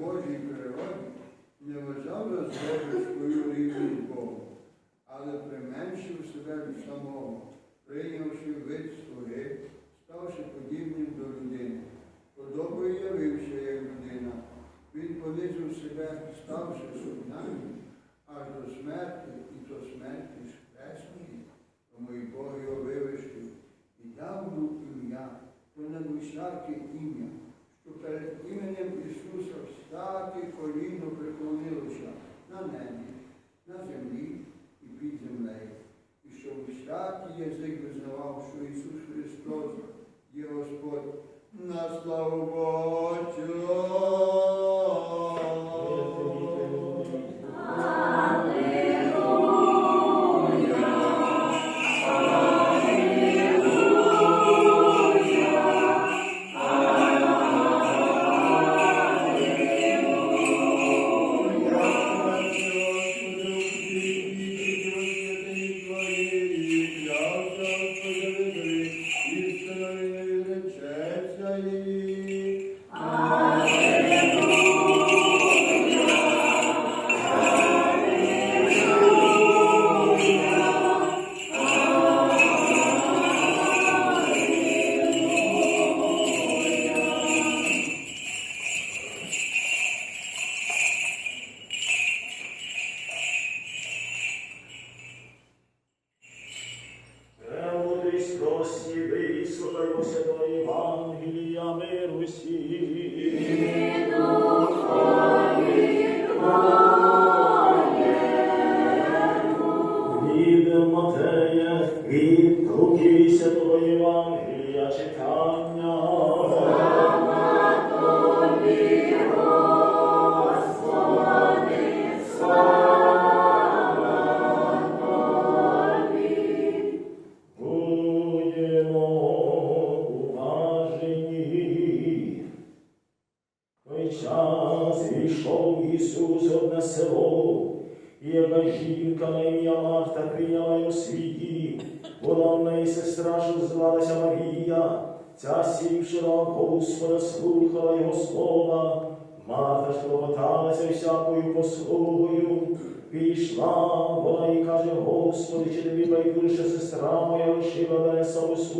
Божій природі, не вважав за себе свою рівність Богу, але применшив себе від самого, прийнявши вид слуги, ставши подібним до людини. Подобою явився як людина. Він понизив себе, ставши сумним, аж до смерти, і до смерті хресної, тому і Бог його вивищив, і дав ім'я, понад усяке ім'я, перед іменем Ісуса всяке коліно приклонилося на небі, на землі і під землею, і щоб всякий язик визнавав, що Ісус Христос є Господь, на славу Божу.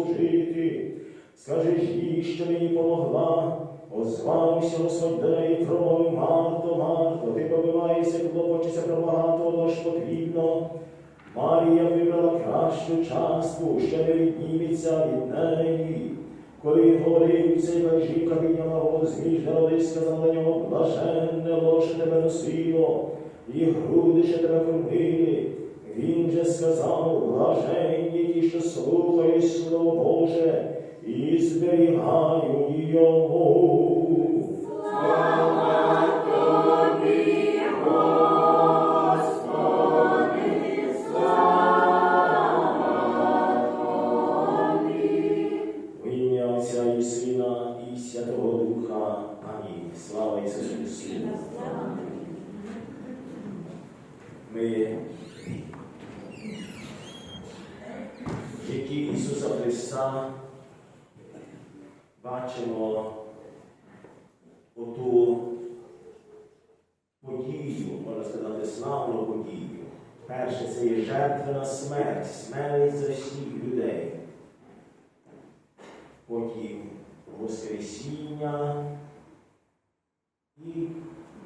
Самослужити. Скажи їй, що мені помогла. Озвався неї, промовив, Марто, Марто, ти побиваєшся, клопочешся про багато, воно потрібно. Марія вибрала кращу частку, що не відніметься від неї. Коли він говорив, цей жінка підняла голос між народи, сказала на нього, блаженне лоше тебе носило, і груди ще тебе кормили. Він же сказав, блаженні ті, що слухають Слово Боже, і зберігають його. В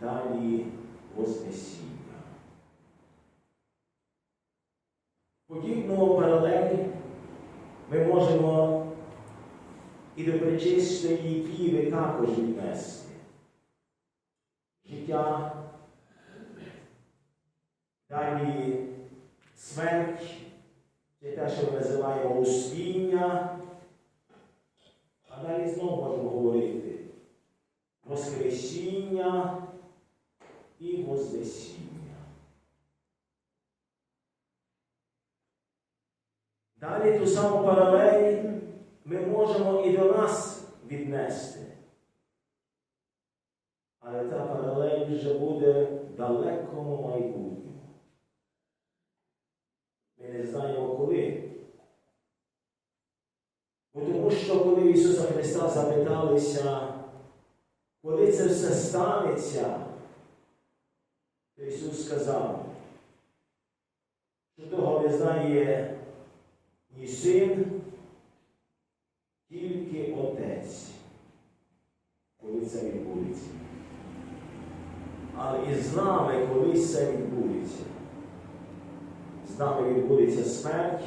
далі Вознесіння. Подібну паралелі ми можемо і до причистої Києви також віднести. Життя, далі смерть, це те, що ми називаємо успіння, а далі знову можемо говорити страдання і вознесіння. Далі ту саму паралель ми можемо і до нас віднести. Але та паралель вже буде в далекому майбутньому. Ми не знаємо коли. Бо тому що коли Ісуса Христа запиталися, коли це все станеться, то Ісус сказав, що того не знає ні син, тільки Отець, коли це відбудеться. Але і з нами колись це відбудеться. З нами відбудеться смерть.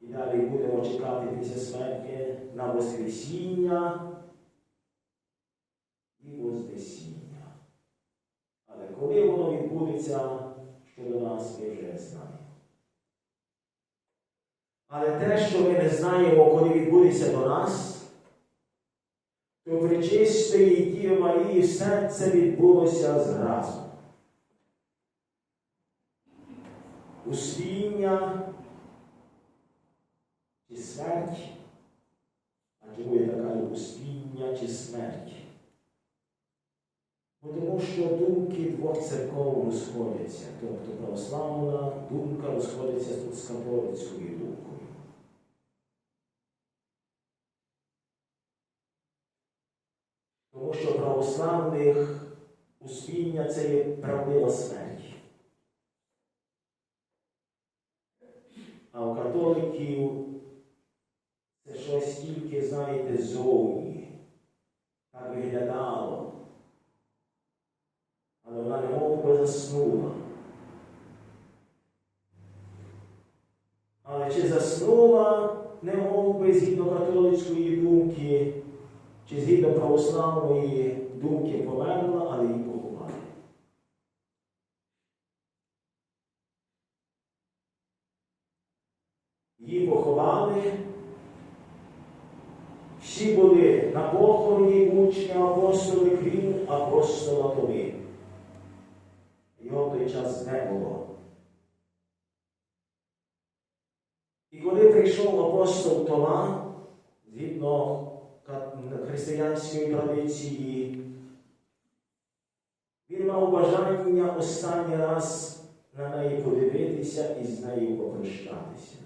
І далі будемо чекати після смерті на Воскресіння і Вознесіння. Але коли воно відбудеться, щодо нас ми вже знаємо. Але те, що ми не знаємо, коли відбудеться до нас, то при чистої Діви Марії все це відбулося зразу. Успіння чи смерть, а чому я так кажу успіння чи смерть? Бо Тому що думки двох церков розходяться, тобто православна думка розходиться з католицькою думкою. Тому що православних успіння це є правдива смерть. А у католиків це щось тільки, знаєте, зовні. Так виглядало. Але вона не мов заснула. Але чи заснула, не мов би згідно католицької думки, чи згідно православної думки померла, але її поховали. Її поховали. Всі були на похороні учня апостоли, крім апостола Томи. Його в той час не було. І коли прийшов апостол Тома, згідно християнської традиції, мав бажання останній раз на неї подивитися і з нею попрощатися.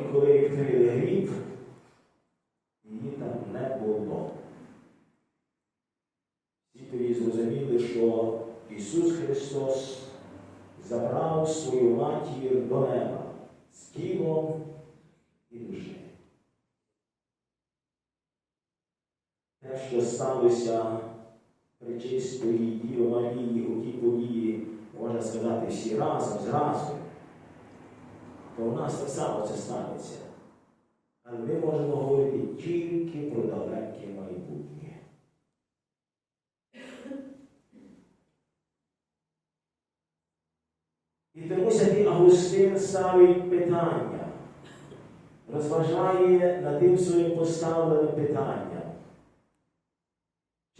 І коли відкрили гріб, її там не було. Всі тоді зрозуміли, що Ісус Христос забрав свою матір до неба з тілом і душею. Те, що сталося при чистої Діви Марії у тій події, можна сказати, всі разом, зразу, то у нас так само це станеться. Але ми можемо говорити тільки про далеке майбутнє. І тому святий Августин ставить питання, розважає над тим своїм поставленим питанням.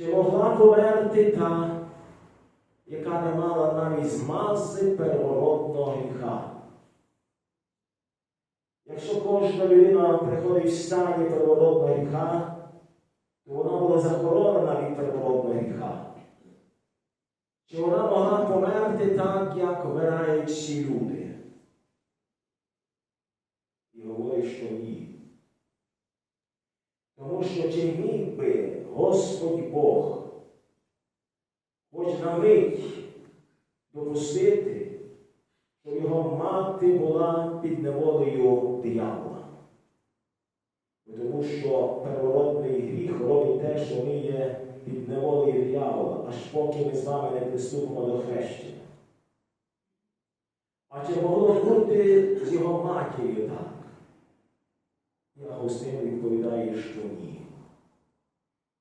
Чи могла померти та, яка не мала навіть змази первородного гріха? Якщо кожна людина приходить в стані первородного гріха, то вона була захоронена від первородного гріха. Чи вона могла померти так, як вмирають всі люди? І говорить, що ні. Тому що чи міг би Господь Бог хоч на мить допустити, що його мати була під неволею диявола? Тому що первородний гріх робить те, що ми є під неволею диявола, аж поки ми з вами не приступимо до хрещення. А чи могло бути з його матір'ю так? І Августин відповідає, що ні.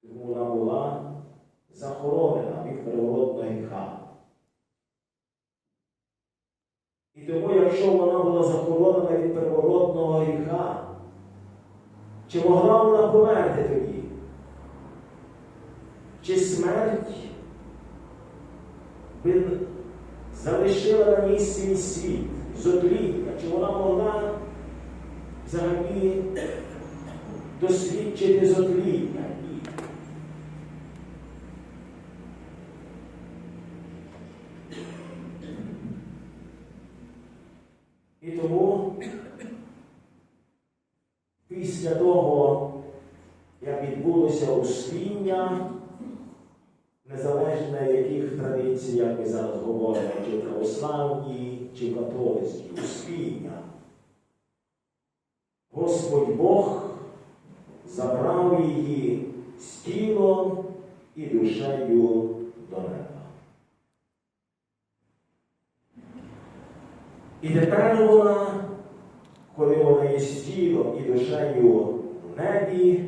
Тому вона була захоронена від первородного гріха. І тому, якщо вона була захоронена від первородного гріха, Чи могла вона померти тоді? Чи смерть би залишила на місці мій світ, зотління? Чи вона могла взагалі досліджити зотління? Ні. І тому після того, як відбулося успіння, незалежно яких традиціях ми зараз говоримо, чи в православній, чи в католицькій, успіння, Господь Бог забрав її з тілом і душею до неба. І тепер вона, коли вона є з і душею в небі,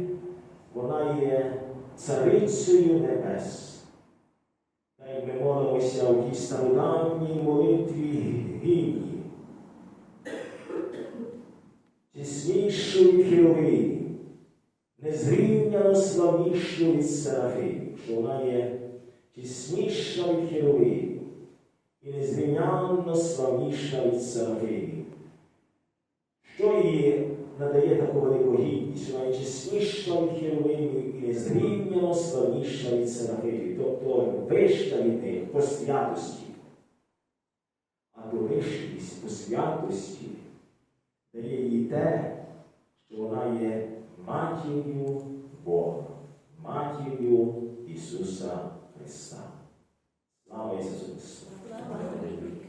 вона є царицею небес. Та й ми молимося в тій стародавній молитві гімні. Тіснішою від незрівняно славнішою від серафимів, що вона є тісніша від херовимів і незрівнянно славніша від серафимів. Що їй надає таку велику гідність, що найчесніша від херовимів і незрівняно славніша від серафимів, тобто вища від них по святості. А ту по святості дає їй те, що вона є матір'ю Бога, матір'ю Ісуса Христа. Слава Ісусу Христу!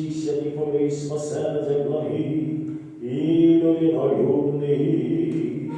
І всіх святих помилуй спасе за благий і людинолюбний.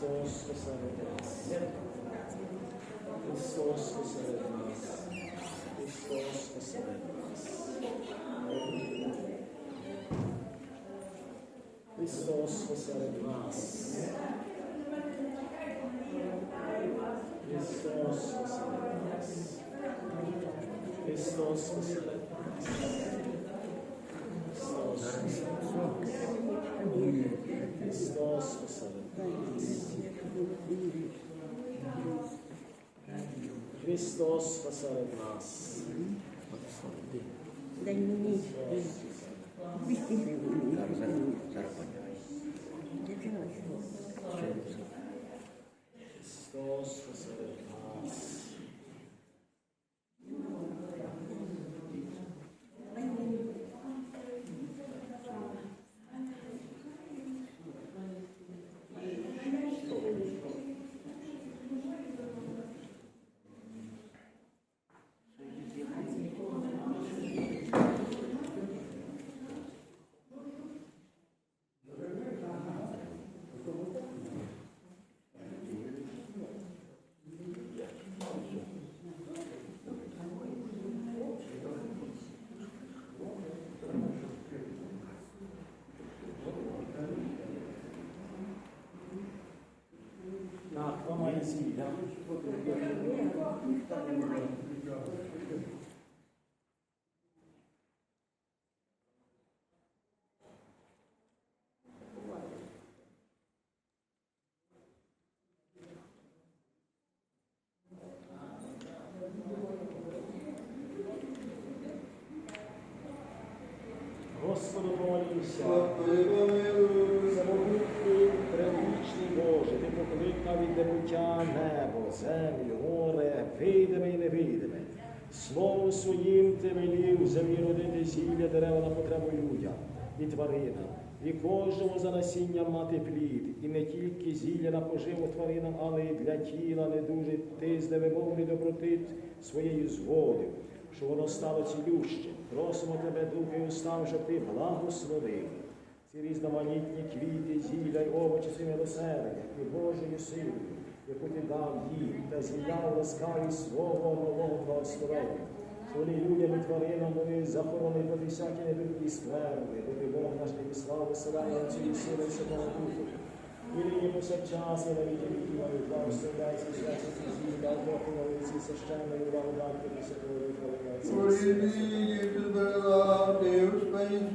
Sos que serás. Sos que serás. Sos que serás. Sos que serás. Sos que serás. Hristos Hristos Hristos Kristos kasarap nas. Ganyan niya. Thank you. Ти від небуття небо, землю, море, видиме і невидиме. Словом своїм ти велів землі родити зілля дерева на потребу людям і тваринам, і кожному за насінням мати плід, і не тільки зілля на поживу тваринам, але й для тіла не дуже ти з невимовної доброти своєю згоди, що воно стало цілюще. Просимо тебе, Духи, устав, щоб ти благословив ці різноманітні квіти, зілля й овочі ці милосердя і Божої сили, яку ти дав їм, та зіляв ласкаві свого нового благословення. Вони людям і тваринам вони захоронені всякі недруги і скверни, бо ти Бог наш не славу висилає цієї сили Святого Духу. Вирівнімося час, я навіть відділаю благословляй, священці, дав Богу на лиці священної благодаті на святого Виховання. Господи,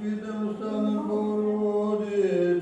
світом стану Богороди,